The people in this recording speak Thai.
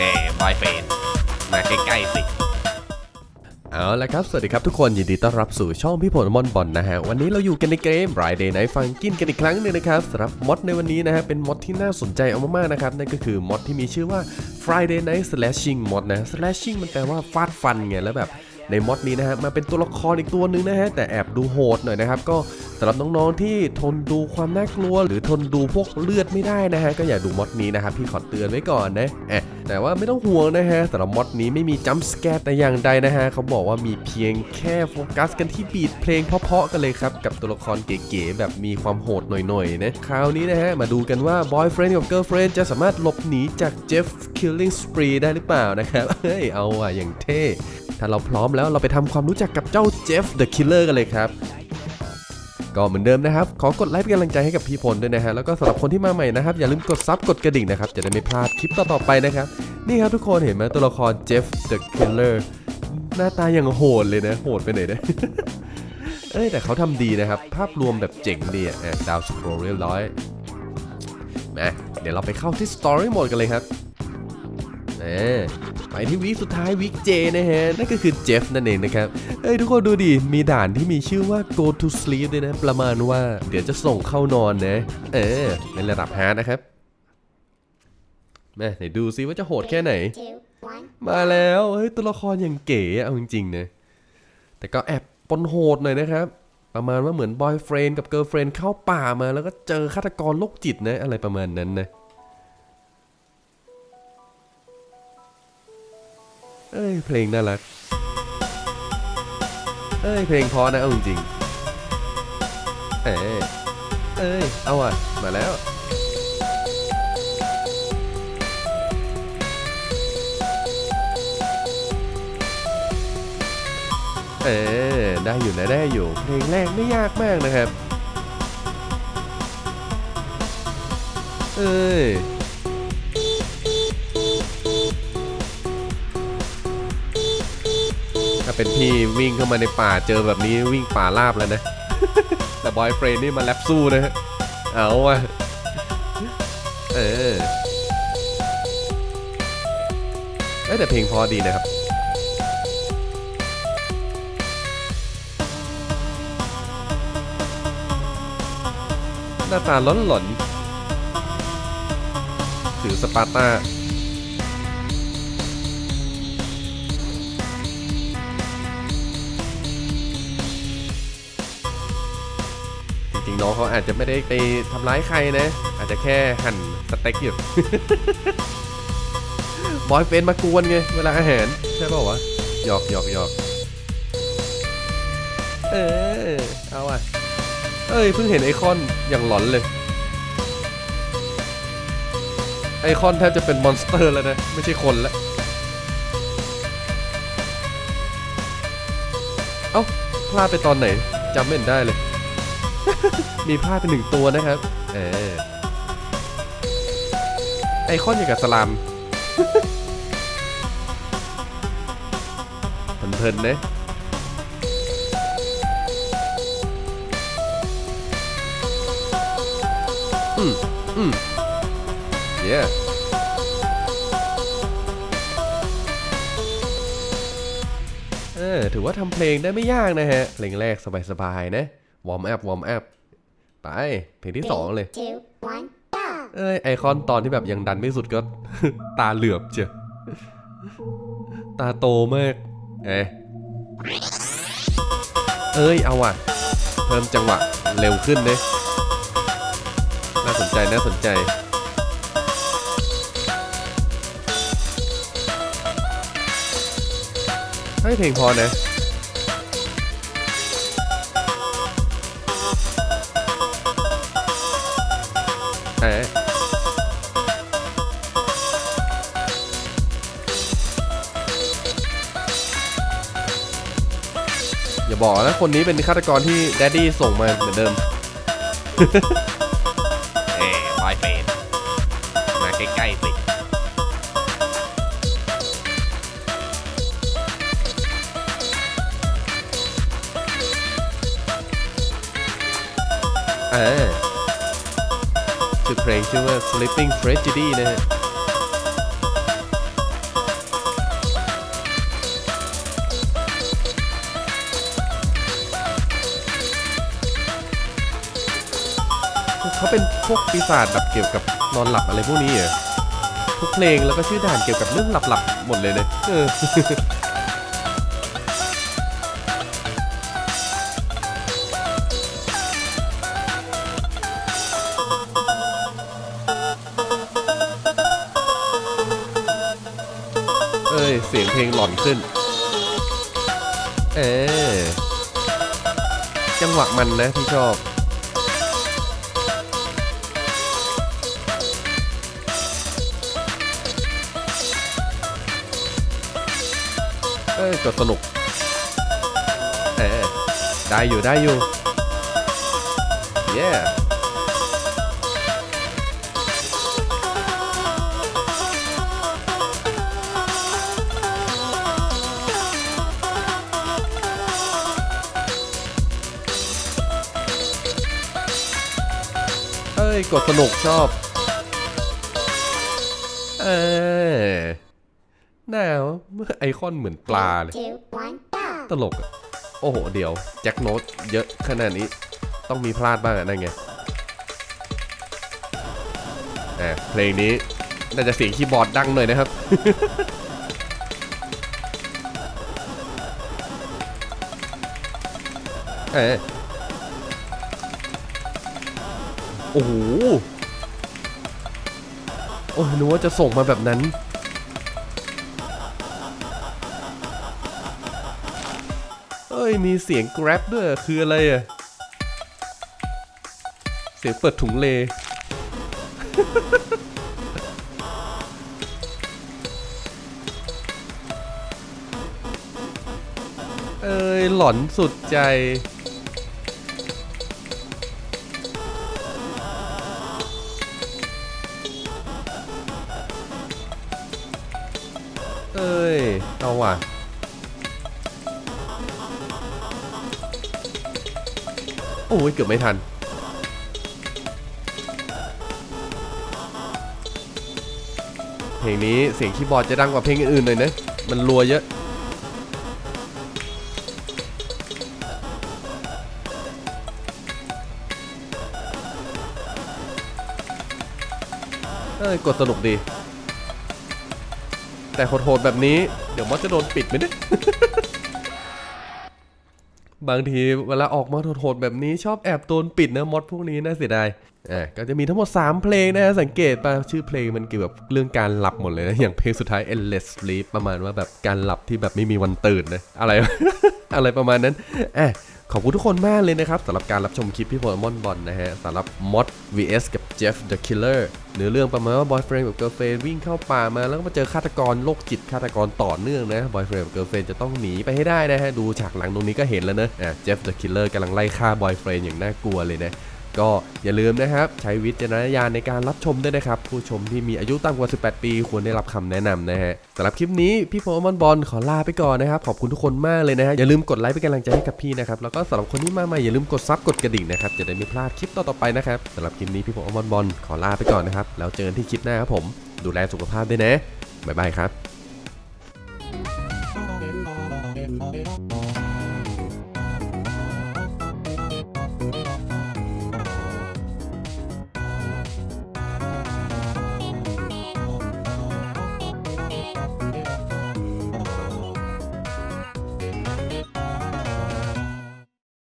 เอ้บอยเฟนมาใกล้ๆสิเอาละครับ สวัสดีครับทุกคนยินดีต้อนรับสู่ช่องพี่ผลมอนบอลนะฮะ วันนี้เราอยู่กันในเกม Friday Night Funkin กันอีกครั้งหนึ่งนะครับสำหรับมอดในวันนี้นะฮะ เป็นมอดที่น่าสนใจเอามากๆนะครับ นั่นก็คือมอดที่มีชื่อว่า Friday Night Slashing Mod นะ Slashing มันแปลว่าฟาดฟันไงแล้วแบบ ในมอดนี้นะฮะมาเป็นตัวละครอีกตัวหนึ่งนะฮะแต่แอบดูโหดหน่อยนะครับก็สำหรับน้องๆที่ทนดูความน่ากลัว หรือทนดูพวกเลือดไม่ได้นะฮะก็อย่าดูมอดนี้นะครับพี่ขอเตือนไว้ก่อนนะแอะแต่ว่าไม่ต้องห่วงนะฮะสำหรับมอดนี้ไม่มีจัมป์สแกร์แต่อย่างใดนะฮะเขาบอกว่ามีเพียงแค่โฟกัสกันที่บีทเพลงเพาะๆกันเลยครับกับตัวละครเก๋ๆแบบมีความโหดหน่อยๆนะคราวนี้นะฮะมาดูกันว่า boyfriend กับ girlfriend จะสามารถหลบหนีจาก Jeff killing spree ได้หรือเปล่านะครับเฮ้ยเอาอะอย่างเท่ ถ้าเราพร้อมแล้วเราไปทำความรู้จักกับเจ้า Jeff the Killer กันเลยครับก็เหมือนเดิมนะครับ ขอกดไลค์เป็นกำลังใจให้กับพี่พลด้วยนะฮะ แล้วก็สำหรับคนที่มาใหม่นะครับ อย่าลืมกดซับกดกระดิ่งนะครับ จะได้ไม่พลาดคลิปต่อๆไปนะครับ นี่ครับทุกคนเห็นไหมตัวละคร Jeff the Killer หน้าตาอย่างโหดเลยนะ โหดไปไหนนะเอ้ย แต่เขาทำดีนะครับ ภาพรวมแบบเจ๋งดีอะอะดาวสโครเรียบร้อยมาเดี๋ยวเราไปเข้าที่ Story Mode กันเลยครับเออ ไปที่วีคสุดท้ายวีคเจนะฮะ นั่นก็คือเจฟนั่นเองนะครับเอ้ยทุกคนดูดิ มีด่านที่มีชื่อว่า go to sleep ด้วยนะ ประมาณว่าเดี๋ยวจะส่งเข้านอนนะ เออเป็นระดับฮาร์ดนะครับแม่ไหนดูซิว่าจะโหดแค่ไหน มาแล้วเฮ้ยตัวละครอย่างเก๋อะเอาจริงๆนะแต่ก็แอบปนโหดหน่อยนะครับประมาณว่าเหมือนบอยเฟรนกับเกิร์ลเฟรนเข้าป่ามาแล้วก็เจอฆาตกรโรคจิตนะอะไรประมาณนั้นนะ เอ้ยเพลงน่ารัก เอ้ยเพลงพอนะเอาจริงเอ้ยเอ้ยเอาอะ มาแล้วเออได้อยู่นะได้อยู่ เพลงแรกไม่ยากมากนะครับ เอ้ย ถ้าเป็นพี่วิ่งเข้ามาในป่าเจอแบบนี้วิ่งป่าลาบแล้วนะ แต่บอยเฟรนนี่มาแลบสู้นะฮะเอาว่ะเออเอ้ยแต่เพลงพอดีนะครับหน้าตาล้นหลอนๆถือสปาร์ตา จริงๆน้องเขาอาจจะไม่ได้ไปทำร้ายใครนะ อาจจะแค่หั่นสเต็กอยู่บอยเฟนมากวนไงเวลาอาหารใช่ป่าวะหยอกหยอกหยอกเออเอาอะ เอ้ยเพิ่งเห็นไอคอนอย่างหลอนเลย ไอคอนแทบจะเป็นมอนสเตอร์แล้วนะ ไม่ใช่คนแล้ว เอ้า พลาดไปตอนไหนจำไม่ได้เลย มีพลาดไปหนึ่งตัวนะครับ เออ ไอคอนอย่างกับสลามเพลินๆนะอืมอืม yeah เออ ถือว่าทำเพลงได้ไม่ยากนะฮะ เพลงแรกสบายๆนะ วอร์มอัพวอร์มอัพไปเพลงที่สองเลย Two, one, go. เอ้ยไอคอนตอนที่แบบยังดันไม่สุดก็ ตาเหลือบเจ้ะตาโตมาก เอ๊ะเอ้ยเอาว่ะ เพิ่มจังหวะเร็วขึ้นเลยน่าสนใจน่าสนใจให้ยเพลงพอนะ อย่าบอกนะคนนี้เป็นฆาตกรที่แดดดี้ส่งมาเหมือนเดิม เอ้บอยเฟนมาใกล้ๆสิเออชื่อเพลงชื่อว่า Sleeping Tragedy นะฮะ เขาเป็นพวกปีศาจแบบเกี่ยวกับนอนหลับอะไรพวกนี้เหรอทุกเพลงแล้วก็ชื่อด่านเกี่ยวกับเรื่องหลับๆหมดเลยเนี่ยเออเอ้ย เสียงเพลงหลอนขึ้น เออจังหวะมันนะที่ชอบ เอ้ยก็สนุกเออได้อยู่ได้อยู่เย้เอ้ย กดสนุกชอบ เออ หนาวไอคอนเหมือนปลาเลย ตลกอะโอ้โห เดี๋ยวแจ็คโนตเยอะขนาดนี้ ต้องมีพลาดบ้างอะนั่นไงอะเพลงนี้น่าจะเสียงคีย์บอร์ดดังหน่อยนะครับ เออโอ้โห โอ้ยนึกว่าจะส่งมาแบบนั้น ยมีเสียง grab ด้วยคืออะไรอะเสียงเปิดถุงเล เอ้ย หลอนสุดใจเอ้ย เอาว่ะ โอ้ยเกือบไม่ทัน เพลงนี้เสียงคีย์บอร์ดจะดังกว่าเพลงอื่นๆหน่อยนะ มันรัวเยอะเอ้ยกดสนุกดี แต่โหดๆแบบนี้ เดี๋ยวมอสจะโดนปิดไหมเนี่ย บางทีเวลาออกมาโหดๆแบบนี้ชอบแอบโดนปิดนะมดพวกนี้น่าเสียดายอะก็จะมีทั้งหมด 3 เพลงนะฮะสังเกตป่ะชื่อเพลงมันเกี่ยวกับเรื่องการหลับหมดเลยนะ อย่างเพลงสุดท้าย endless sleep ประมาณว่าแบบการหลับที่แบบไม่มีวันตื่นนะ อะไร อะไรประมาณนั้นอะ ขอบคุณทุกคนมากเลยนะครับสำหรับการรับชมคลิปพี่โพลมอนบอลนะฮะสำหรับมอด vs กับ Jeff the Killer เนื้อเรื่องประมาณว่าบอยเฟรนด์กับเกิร์ลเฟรนด์วิ่งเข้าป่ามาแล้วก็มาเจอฆาตกรโรคจิตฆาตกรต่อเนื่องนะบอยเฟรนด์กับเกิร์ลเฟรนด์จะต้องหนีไปให้ได้นะฮะดูฉากหลังตรงนี้ก็เห็นแล้วนะอะ Jeff the Killer กำลังไล่ฆ่าบอยเฟรนด์อย่างน่ากลัวเลยนะ ก็อย่าลืมนะครับ ใช้วิจารณญาณในการรับชมด้วยนะครับ ผู้ชมที่มีอายุต่ำกว่า 18 ปีควรได้รับคำแนะนำนะฮะสำหรับคลิปนี้พี่โพมอนบอลขอลาไปก่อนนะครับ ขอบคุณทุกคนมากเลยนะฮะอย่าลืมกดไลค์เป็นกำลังใจให้กับพี่นะครับแล้วก็สำหรับคนที่มาใหม่อย่าลืมกดซับกดกระดิ่งนะครับจะได้ไม่พลาดคลิปต่อๆไปนะครับสำหรับคลิปนี้พี่โพมอนบอลขอลาไปก่อนนะครับแล้วเจอกันที่คลิปหน้าครับผมดูแลสุขภาพด้วยนะบ๊ายบายครับ